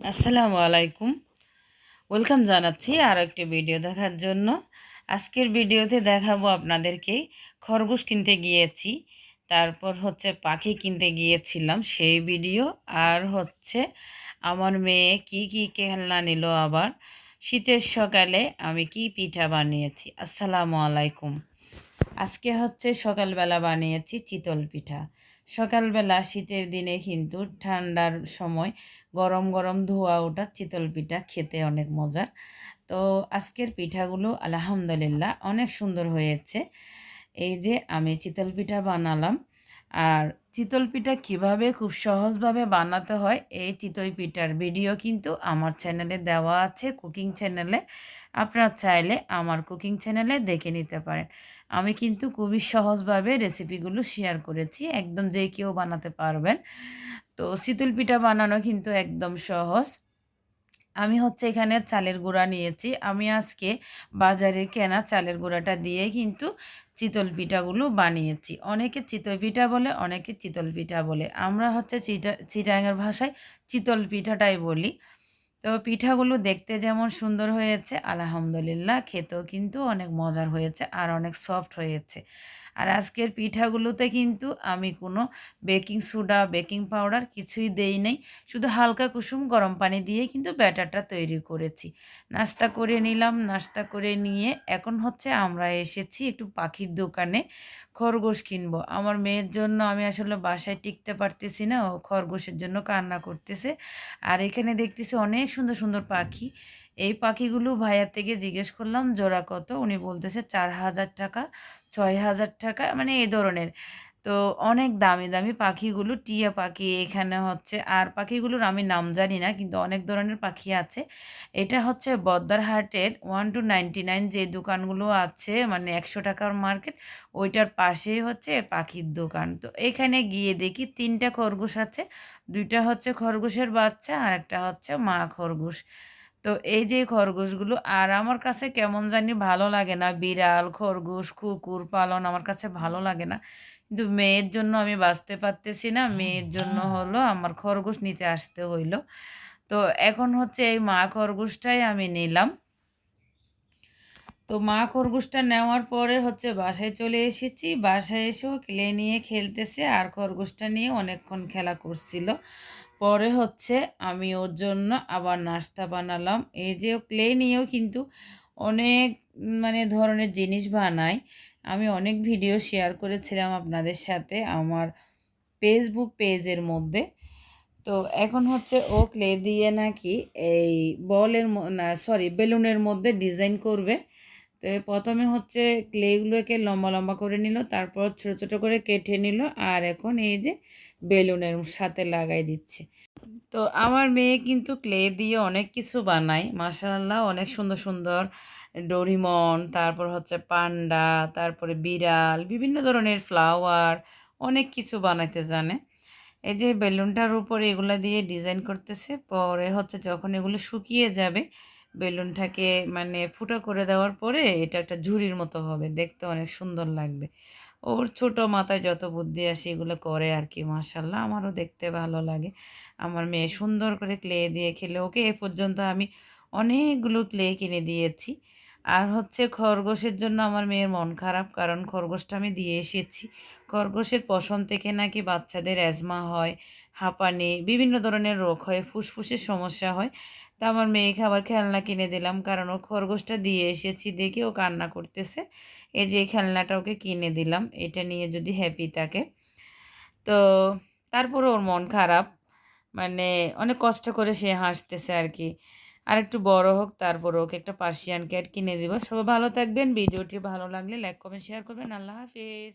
আসসালামু আলাইকুম। ওয়েলকাম জানাচ্ছি আর একটি ভিডিও দেখার জন্য। আজকের ভিডিওতে দেখাবো আপনাদেরকে খরগোশ কিনতে গিয়েছি, তারপর হচ্ছে পাখি কিনতে গিয়েছিলাম সেই ভিডিও, আর হচ্ছে আমার মেয়ে কি কি খেলনা নিল আবার। শীতের সকালে আমি কি পিঠা বানিয়েছি। আসসালামু আলাইকুম। আজকে হচ্ছে সকালবেলা বানিয়েছি চিতল পিঠা। সকালবেলা শীতের দিনে কিন্তু ঠান্ডার সময় গরম গরম ধোয়া ওঠা চিতল পিঠা খেতে অনেক মজার। তো আজকের পিঠাগুলো আলহামদুলিল্লাহ অনেক সুন্দর হয়েছে। এই যে আমি চিতল পিঠা বানালাম আর চিতল পিঠা কীভাবে খুব সহজভাবে বানাতে হয় এই চিতই পিঠার ভিডিও কিন্তু আমার চ্যানেলে দেওয়া আছে কুকিং চ্যানেলে। আপনারা চাইলে আমার কুকিং চ্যানেলে দেখে নিতে পারেন। আমি কিন্তু খুবই সহজভাবে রেসিপিগুলো শেয়ার করেছি, একদম যে কেউ বানাতে পারবেন। তো শীতল পিঠা বানানো কিন্তু একদম সহজ। আমি হচ্ছে এখানে চালের গুঁড়া নিয়েছি। আমি আজকে বাজারে কেনা চালের গুঁড়াটা দিয়ে কিন্তু চিতল পিঠাগুলো বানিয়েছি। অনেকে চিতল পিঠা বলে, অনেকে চিতল পিঠা বলে। আমরা হচ্ছে চিটা চিটাঙের ভাষায় চিতল পিঠাটাই বলি। তো পিঠাগুলো দেখতে যেমন সুন্দর হয়েছে, আলহামদুলিল্লাহ, খেতেও কিন্তু অনেক মজার হয়েছে আর অনেক সফট হয়েছে। আর আজকের পিঠাগুলোতে কিন্তু আমি কোনো বেকিং সোডা বেকিং পাউডার কিছুই দেই নেই, শুধু হালকা কুসুম গরম পানি দিয়ে কিন্তু ব্যাটারটা তৈরি করেছি। নাস্তা করে নিলাম, নাস্তা করে নিয়ে এখন হচ্ছে আমরা এসেছি একটু পাখির দোকানে। খরগোশ কিনবো। আমার মেয়ের জন্য আমি আসলে বাসায় টিকতে পারতেছি না, ও খরগোশের জন্য কান্না করতেছে। আর এখানে দেখতেছি অনেক সুন্দর সুন্দর পাখি। এই পাখিগুলো ভাইয়ার থেকে জিজ্ঞেস করলাম, জোড়া কত? উনি বলতেছে, চার হাজার টাকা, ছয় হাজার টাকা। মানে এই ধরনের। তো অনেক দামি দামি পাখিগুলো, টিয়া পাখি এখানে হচ্ছে। আর পাখিগুলোর আমি নাম জানি না, কিন্তু অনেক ধরনের পাখি আছে। এটা হচ্ছে বদ্দারহাটের ওয়ান টু নাইনটি নাইন যে দোকানগুলো আছে মানে একশো টাকার মার্কেট, ওইটার পাশেই হচ্ছে পাখির দোকান। তো এখানে গিয়ে দেখি তিনটা খরগোশ আছে, দুইটা হচ্ছে খরগোশের বাচ্চা আর একটা হচ্ছে মা খরগোশ। তো এই যে খরগোশগুলো, আর আমার কাছে কেমন জানি ভালো লাগে না, বিড়াল, খরগোশ, কুকুর, পালন আমার কাছে ভালো লাগে না। কিন্তু মেয়ের জন্য আমি বাঁচতে পারতেছি না। মেয়ের জন্য হলো আমার খরগোশ নিতে আসতে হইল। তো এখন হচ্ছে এই মা খরগোশটাই আমি নিলাম। তো মা খরগোশটা নেওয়ার পরে হচ্ছে বাসায় চলে এসেছি। বাসায় এসেও ক্লে নিয়ে খেলতেছে আর খরগোশটা নিয়ে অনেকক্ষণ খেলা করছিল। পরে হচ্ছে আমি ওর জন্য আবার নাস্তা বানালাম। এই যে ক্লে নিয়েও কিন্তু অনেক মানে ধরনের জিনিস বানাই আমি অনেক ভিডিও শেয়ার করেছিলাম আপনাদের সাথে আমার ফেসবুক পেজের মধ্যে। তো এখন হচ্ছে ও ক্লে দিয়ে নাকি এই বলের না সরি বেলুনের মধ্যে ডিজাইন করবে। তো প্রথমে হচ্ছে ক্লেগুলোকে লম্বা লম্বা করে নিল, তারপর ছোট ছোট করে কেটে নিল, আর এখন এই যে বেলুনের সাথে লাগাই দিচ্ছে। তো আমার মেয়ে কিন্তু ক্লে দিয়ে অনেক কিছু বানায় মাসাল্লাহ অনেক সুন্দর সুন্দর ডোরিমন, তারপর হচ্ছে পান্ডা, তারপরে বিড়াল, বিভিন্ন ধরনের ফ্লাওয়ার, অনেক কিছু বানাইতে জানে। এই যে বেলুনটার উপরে এগুলো দিয়ে ডিজাইন করতেছে, পরে হচ্ছে যখন এগুলো শুকিয়ে যাবে বেলুনটাকে মানে ফুটা করে দেওয়ার পরে এটা একটা ঝুড়ির মতো হবে। দেখতে অনেক সুন্দর লাগবে। ওর ছোট মাথায় যত বুদ্ধি আসে এগুলো করে আর কি মার্শাল্লাহ আমারও দেখতে ভালো লাগে। আমার মেয়ে সুন্দর করে ক্লে দিয়ে খেলে। ওকে এ পর্যন্ত আমি অনেকগুলো ক্লে কিনে দিয়েছি। আর হচ্ছে খরগোশের জন্য আমার মেয়ের মন খারাপ, কারণ খরগোশটা আমি দিয়ে এসেছি। খরগোশের পশম থেকে নাকি বাচ্চাদের অ্যাজমা হয়, হাঁপানি, বিভিন্ন ধরনের রোগ হয়, ফুসফুসের সমস্যা হয়। তা আমার মেয়েকে আবার খেলনা কিনে দিলাম, কারণ ও খরগোশটা দিয়ে এসেছি দেখে ও কান্না করতেছে। এই যে খেলনাটা ওকে কিনে দিলাম, এটা নিয়ে যদি হ্যাপি থাকে। তো তারপরে ওর মন খারাপ মানে অনেক কষ্ট করে সে হাসতেছে আর কি। আর একটু বড় হোক, তারপর হোক একটা পার্সিয়ান ক্যাট কিনে দিব। সবাই ভালো থাকবেন, ভিডিওটি ভালো লাগলে লাইক কমেন্ট শেয়ার করবেন। আল্লাহ হাফিজ।